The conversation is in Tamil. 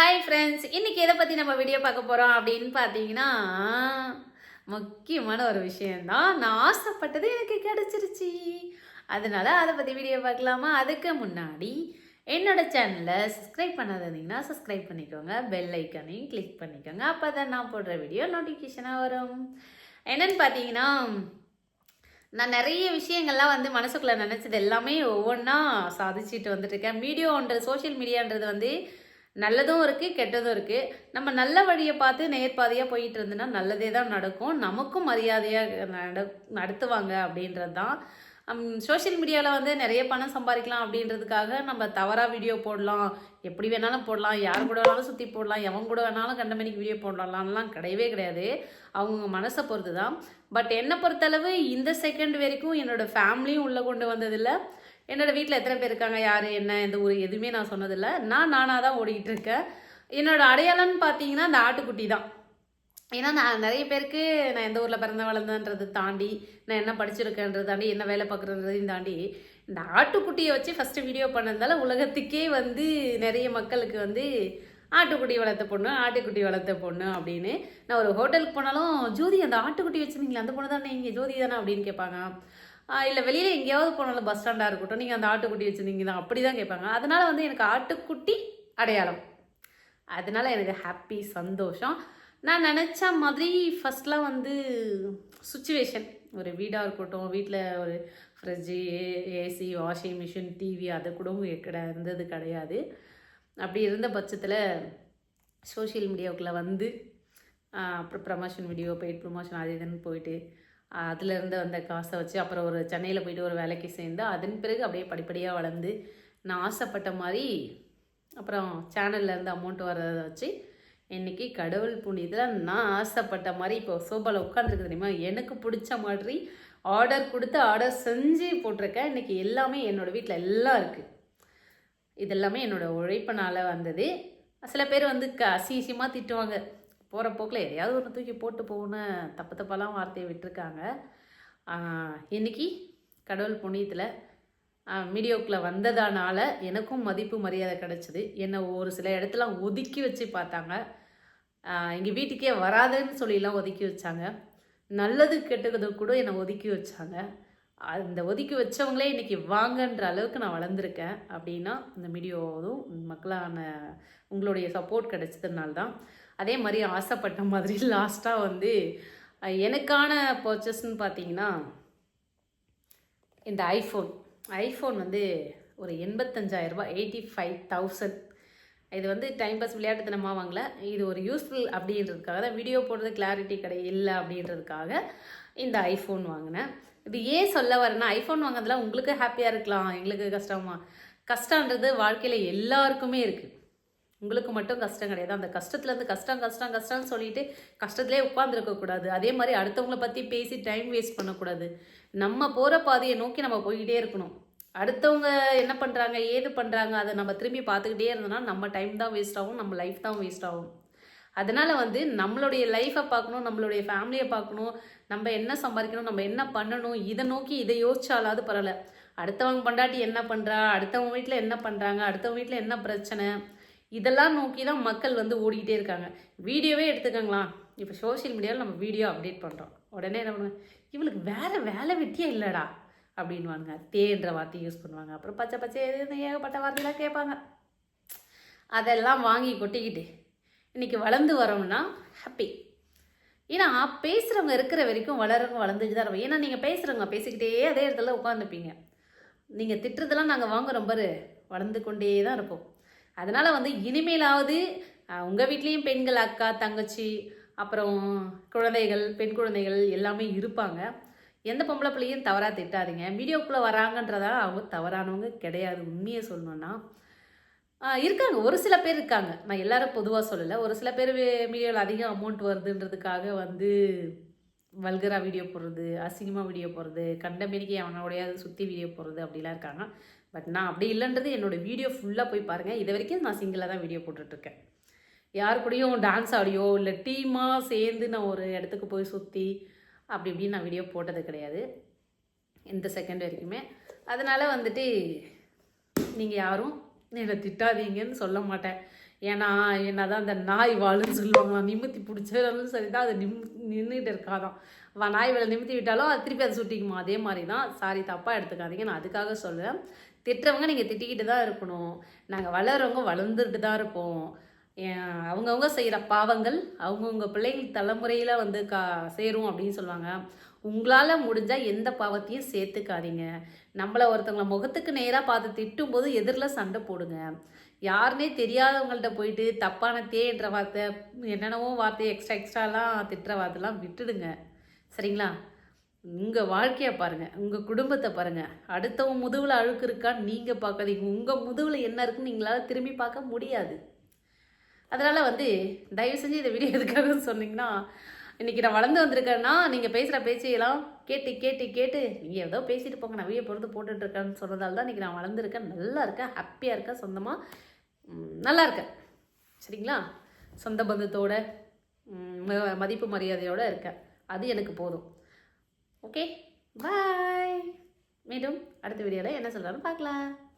ஹாய் ஃப்ரெண்ட்ஸ் இன்றைக்கி எதை பற்றி நம்ம வீடியோ பார்க்க போகிறோம் அப்படின்னு பார்த்தீங்கன்னா முக்கியமான ஒரு விஷயந்தான் நான் ஆசைப்பட்டது எனக்கு கிடச்சிருச்சு. அதனால அதை பற்றி வீடியோ பார்க்கலாமா? அதுக்கு முன்னாடி என்னோட சேனலை சப்ஸ்கிரைப் பண்ணாதீங்கன்னா சப்ஸ்கிரைப் பண்ணிக்கோங்க. பெல் ஐக்கனையும் கிளிக் பண்ணிக்கோங்க. அப்போ தான் நான் போடுற வீடியோ நோட்டிஃபிகேஷனாக வரும். என்னன்னு பார்த்தீங்கன்னா நான் நிறைய விஷயங்கள்லாம் வந்து மனசுக்குள்ளே நினச்சது எல்லாமே ஒவ்வொன்றா சாதிச்சுட்டு வந்துட்டுருக்கேன் மீடியோன்ற சோஷியல் மீடியான்றது வந்து நல்லதும் இருக்குது கெட்டதும் இருக்குது நம்ம நல்ல வழியை பார்த்து நேர்பாதையாக போயிட்டு இருந்தோன்னா நல்லதே தான் நடக்கும். நமக்கும் மரியாதையாக நட நடத்துவாங்க அப்படின்றது தான். சோஷியல் மீடியாவில் வந்து நிறைய பணம் சம்பாதிக்கலாம் அப்படின்றதுக்காக நம்ம தவறாக வீடியோ போடலாம். எப்படி வேணாலும் போடலாம். யார் கூட வேணாலும் சுற்றி போடலாம். எவன் கூட வேணாலும் கண்டமணிக்கு வீடியோ போடலாம்லாம் கிடையவே கிடையாது. அவங்க மனசை பொறுத்து தான் பட் என்னை பொறுத்தளவு இந்த செகண்ட் வரைக்கும் என்னோட ஃபேமிலியும் உள்ளே கொண்டு வந்ததில்லை. என்னோடய வீட்டில் எத்தனை பேர் இருக்காங்க யார் என்ன எந்த ஊர் எதுவுமே நான் சொன்னதில்லை. நான் நானாக தான் ஓடிக்கிட்டு இருக்கேன் என்னோடய அடையாளம்னு பார்த்தீங்கன்னா இந்த ஆட்டுக்குட்டி தான். ஏன்னா நான் நிறைய பேருக்கு நான் எந்த ஊரில் பிறந்த வளர்ந்தேன்றதை தாண்டி நான் என்ன படிச்சிருக்கேன்றது தாண்டி என்ன வேலை பார்க்குறதையும் தாண்டி இந்த ஆட்டுக்குட்டியை வச்சு ஃபஸ்ட்டு வீடியோ பண்ணதால உலகத்துக்கே வந்து நிறைய மக்களுக்கு வந்து ஆட்டுக்குட்டி வளர்த்த பொண்ணு ஆட்டுக்குட்டி வளர்த்த பொண்ணு அப்படின்னு. நான் ஒரு ஹோட்டலுக்கு போனாலும் ஜோதி அந்த ஆட்டுக்குட்டி வச்சுருந்தீங்களா அந்த பொண்ணு தானே இங்கே ஜோதி தானே அப்படின்னு கேட்பாங்க. இல்லை வெளியில் எங்கேயாவது போனாலும் பஸ் ஸ்டாண்டாக இருக்கட்டும் நீங்கள் அந்த ஆட்டுக்குட்டி வச்சுருந்தீங்க தான் அப்படி தான் கேட்பாங்க. அதனால் வந்து எனக்கு ஆட்டுக்குட்டி அடையாளம். அதனால் எனக்கு ஹாப்பி சந்தோஷம். நான் நினச்ச மாதிரி ஃபஸ்ட்லாம் வந்து சுச்சுவேஷன் ஒரு வீடாக இருக்கட்டும் வீட்டில் ஒரு fridge AC washing machine TV அது கூட கிட இருந்தது கிடையாது. அப்படி இருந்த பட்சத்தில் சோஷியல் மீடியாவுக்குள்ளே வந்து அப்புறம் ப்ரமோஷன் வீடியோ பெய்ட் ப்ரொமோஷன் அது இதுன்னு போயிட்டு அதுலேருந்து வந்த காசை வச்சு அப்புறம் ஒரு சென்னையில் போயிட்டு ஒரு வேலைக்கு சேர்ந்து அதன் பிறகு அப்படியே படிப்படியாக வளர்ந்து நான் ஆசைப்பட்ட மாதிரி அப்புறம் சேனல்லேருந்து அமௌண்ட் வர்றதை வச்சு இன்னைக்கு கடவுள் புண்ணியத்தில் நான் ஆசைப்பட்ட மாதிரி இப்போ சோபாவில் உட்காந்துருக்கு தெரியுமா? எனக்கு பிடிச்ச மாதிரி ஆர்டர் கொடுத்து ஆர்டர் செஞ்சு போட்டிருக்கேன். இன்றைக்கி எல்லாமே என்னோடய வீட்டில் எல்லாம் இருக்குது இதெல்லாமே என்னோடய உழைப்பினால் வந்தது. சில பேர் வந்து க அசிசியமாக திட்டுவாங்க. போகிற போக்கில் எதையாவது ஒன்று தூக்கி போட்டு போகணுன்னு தப்பு தப்பாலாம் வார்த்தையை விட்டுருக்காங்க. இன்றைக்கி இன்னைக்கு கடவுள் புண்ணியத்தில் மீடியோக்குள்ளே வந்ததானால எனக்கும் மதிப்பு மரியாதை கிடச்சிது. என்னை ஒரு சில இடத்துல ஒதுக்கி வச்சு பார்த்தாங்க. எங்கள் வீட்டுக்கே வராதுன்னு சொல்லிலாம் ஒதுக்கி வச்சாங்க. நல்லது கெட்டது கூட என்னை ஒதுக்கி வச்சாங்க. அந்த ஒதுக்கி வச்சவங்களே இன்றைக்கி வாங்கன்ற அளவுக்கு நான் வளர்ந்துருக்கேன். அப்படின்னா இந்த வீடியோவும் மக்களான உங்களுடைய சப்போர்ட் கிடைச்சதுனால தான் அதே மாதிரி ஆசைப்பட்ட மாதிரி லாஸ்ட்டாக வந்து எனக்கான பர்ச்சஸ்ன்னு பார்த்தீங்கன்னா இந்த ஐஃபோன் ஐஃபோன் வந்து ஒரு எண்பத்தஞ்சாயிரரூபா எயிட்டி ஃபைவ் தௌசண்ட் இது வந்து டைம் பாஸ் விளையாட்டுத்தனமாக வாங்கல. இது ஒரு யூஸ்ஃபுல் அப்படின்றதுக்காக தான் வீடியோ போடுறது கிளாரிட்டி கடை இல்லை அப்படின்றதுக்காக இந்த ஐஃபோன் வாங்கினேன். இது ஏன் சொல்ல வரேன்னா ஐஃபோன் வாங்குறதுல உங்களுக்கு ஹாப்பியாக இருக்கலாம் எங்களுக்கு கஷ்டமா கஷ்டன்றது வாழ்க்கையில் எல்லாருக்குமே இருக்குது உங்களுக்கு மட்டும் கஷ்டம் கிடையாது. அந்த கஷ்டத்துலேருந்து கஷ்டம் கஷ்டம் கஷ்டம்னு சொல்லிட்டு கஷ்டத்துலேயே உட்காந்துருக்க கூடாது. அதே மாதிரி அடுத்தவங்கள பற்றி பேசி டைம் வேஸ்ட் பண்ணக்கூடாது. நம்ம போகிற பாதையை நோக்கி நம்ம போய்கிட்டே இருக்கணும். அடுத்தவங்க என்ன பண்ணுறாங்க ஏது பண்ணுறாங்க அதை நம்ம திரும்பி பார்த்துக்கிட்டே இருந்தோம்னா நம்ம டைம் தான் வேஸ்ட் ஆகும் நம்ம லைஃப் தான் வேஸ்ட் ஆகும். அதனால் வந்து நம்மளுடைய லைஃப்பை பார்க்கணும் நம்மளுடைய ஃபேமிலியை பார்க்கணும் நம்ம என்ன சம்பாதிக்கணும் நம்ம என்ன பண்ணணும் இதை நோக்கி இதை யோசிச்சாலாவது பரவாயில்ல. அடுத்தவங்க பொண்டாட்டி என்ன பண்ணுறா அடுத்தவங்க வீட்டில் என்ன பண்ணுறாங்க அடுத்தவங்க வீட்டில் என்ன பிரச்சனை இதெல்லாம் நோக்கி தான் மக்கள் வந்து ஓடிக்கிட்டே இருக்காங்க. வீடியோவே எடுத்துக்கோங்களேன். இப்போ சோஷியல் மீடியாவில் நம்ம வீடியோ அப்டேட் பண்ணுறோம் உடனே என்ன பண்ணுவாங்க? இவளுக்கு வேறு வேலை வெட்டியே இல்லைடா அப்படின்வாங்க தேன்ற வார்த்தையை யூஸ் பண்ணுவாங்க. அப்புறம் பச்சை பச்சை எதுன்னு ஏகப்பட்ட வார்த்தையெல்லாம் கேட்பாங்க. அதெல்லாம் வாங்கி கொட்டிக்கிட்டு இன்னைக்கு வளர்ந்து வரோம்னா ஹாப்பி ஏன்னா பேசுகிறவங்க இருக்கிற வரைக்கும் வளரவங்க வளர்ந்துட்டு தான் இருப்போம் ஏன்னா நீங்கள் பேசுகிறவங்க பேசிக்கிட்டே அதே இடத்துல உட்காந்துப்பீங்க நீங்கள் திட்டுறதெல்லாம் நாங்கள் வாங்குகிறோம் பாரு. வளர்ந்து கொண்டே தான் இருப்போம். அதனால் வந்து இனிமேலாவது உங்கள் வீட்லேயும் பெண்கள் அக்கா தங்கச்சி அப்புறம் குழந்தைகள் பெண் குழந்தைகள் எல்லாமே இருப்பாங்க. எந்த பொம்பளை பிள்ளையும் தவறாக திட்டாதீங்க. வீடியோக்குள்ளே வராங்கன்றதா அவங்க தவறானவங்க கிடையாது. உண்மையை சொல்லணும்னா இருக்காங்க. ஒரு சில பேர் இருக்காங்க. நான் எல்லாரும் பொதுவாக சொல்லலை. ஒரு சில பேர் வீடியோவில் அதிகம் அமௌண்ட் வருதுன்றதுக்காக வந்து வல்கரா வீடியோ போடுறது அசிங்கமாக வீடியோ போடுறது கண்டமேனிக்கு அவனோடையாவது சுற்றி வீடியோ போடுறது அப்படிலாம் இருக்காங்க. பட் நான் அப்படி இல்லைன்றது என்னோடய வீடியோ ஃபுல்லாக போய் பாருங்கள் இது வரைக்கும் நான் சிங்கிளாக தான் வீடியோ போட்டுட்ருக்கேன். யார் கூடயும் டான்ஸ் ஆடியோ இல்லை டீமாக சேர்ந்து நான் ஒரு இடத்துக்கு போய் சுற்றி அப்படி இப்படின்னு நான் வீடியோ போட்டது கிடையாது. இந்த செகண்ட் வரைக்குமே. அதனால் வந்துட்டு நீங்கள் யாரும் என்னை திட்டாதீங்கன்னு சொல்ல மாட்டேன். ஏன்னா என்னதான் அந்த நாய் வாழுன்னு சொல்லுவாங்களாம் நிமித்தி பிடிச்சாலும் சரி தான் அது நிம் நின்றுட்டு இருக்காதான். வா நாய் வேலை நிமித்தி விட்டாலும் அது திருப்பி அதை சுட்டிக்குமா? அதே மாதிரி தான் சாரி தப்பாக எடுத்துக்காதீங்க நான் அதுக்காக சொல்லுவேன் திட்டுறவங்க நீங்கள் திட்டிக்கிட்டு தான் இருக்கணும். நாங்கள் வளர்றவங்க வளர்ந்துட்டு தான் இருப்போம் அவங்கவுங்க செய்கிற பாவங்கள் அவங்கவுங்க பிள்ளைகள் தலைமுறையில் வந்து கா சேரும் அப்படின்னு சொல்லுவாங்க. உங்களால் முடிஞ்சால் எந்த பாவத்தையும் சேர்த்துக்காதீங்க. நம்மளை ஒருத்தவங்களை முகத்துக்கு நேராக பார்த்து திட்டும்போது எதிரில் சண்டை போடுங்க. யாருனே தெரியாதவங்கள்ட்ட போயிட்டு தப்பான தேன்ற வார்த்தை என்னென்னவோ வார்த்தை எக்ஸ்ட்ரா எக்ஸ்ட்ராலாம் திட்டுற வார்த்தைலாம் விட்டுடுங்க. சரிங்களா? உங்கள் வாழ்க்கையை பாருங்கள் உங்கள் குடும்பத்தை பாருங்கள் அடுத்தவங்க முதுவில் அழுக்கு இருக்கான்னு நீங்கள் பார்க்காதீங்க. உங்கள் முதுவில் என்ன இருக்குன்னு நீங்களால் திரும்பி பார்க்க முடியாது. அதனால் வந்து தயவு செஞ்சு இந்த வீடியோ எதுக்காக சொன்னீங்கன்னா இன்றைக்கி நான் வளர்ந்து வந்திருக்கேன்னா நீங்கள் பேசுகிற பேச்சையெல்லாம் கேட்டு கேட்டு கேட்டு நீங்கள் ஏதோ பேசிட்டு போங்க நிறைய பொறுத்து போட்டுட்ருக்கேன்னு சொல்கிறதால தான் இன்றைக்கி நான் வளர்ந்துருக்கேன் நல்லா இருக்கேன் ஹாப்பியாக இருக்கேன் சொந்தமாக நல்லா இருக்கேன். சரிங்களா? சொந்த பந்தத்தோட ம- மதிப்பு மரியாதையோடு இருக்கேன். அது எனக்கு போதும். ஓகே பாய் மீண்டும் அடுத்த வீடியோவில் என்ன சொல்கிறாலும் பார்க்கலாம்.